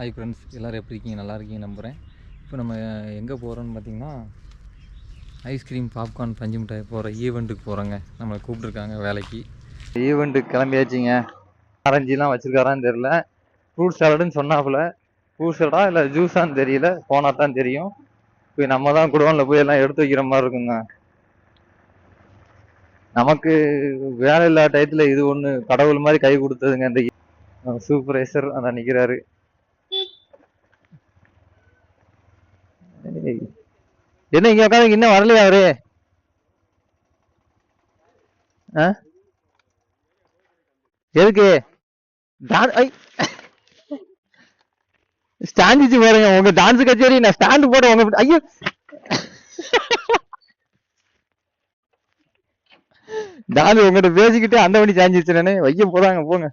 Hi friends எல்லோரும் எப்படி இருக்கீங்க? நல்லா இருக்கீங்க நம்புகிறேன் இப்போ நம்ம எங்கே போகிறோன்னு பார்த்தீங்கன்னா ஐஸ்கிரீம் பாப்கார்ன் பஞ்சு மிட்டாய் போகிற ஈவெண்ட்டுக்கு போகிறோங்க நம்மளை கூப்பிட்ருக்காங்க வேலைக்கு. ஈவெண்ட்டுக்கு கிளம்பியாச்சுங்க. ஆரஞ்சுலாம் வச்சுருக்காரான்னு தெரில ஃப்ரூட் சாலடுன்னு சொன்னாப்புல. ஃப்ரூட் சாலடா இல்லை ஜூஸான்னு தெரியல. போனால் தான் தெரியும். போய் நம்ம தான் குடோனில் போய் எல்லாம் எடுத்து வைக்கிற மாதிரி இருக்குங்க. நமக்கு வேலை இல்லாத டயத்தில் இது ஒன்று கடவுள் மாதிரி கை கொடுத்ததுங்க. இந்த சூப்பர்வைசர் அதான் நிற்கிறாரு என்ன இங்க உட்காந்து இன்னும் வரலையா அவரு? ஆ? எதுக்கு? டான்- ஸ்டாண்ட் வச்சு பாருங்க உங்க டான்ஸ் கச்சேரி நான் ஸ்டாண்ட் போட உங்க ஐயோ. டான்ஸ் உங்ககிட்ட பேசிக்கிட்டு அந்த வண்டி சாஞ்சிச்சு நானே. வைய போறாங்க போங்க.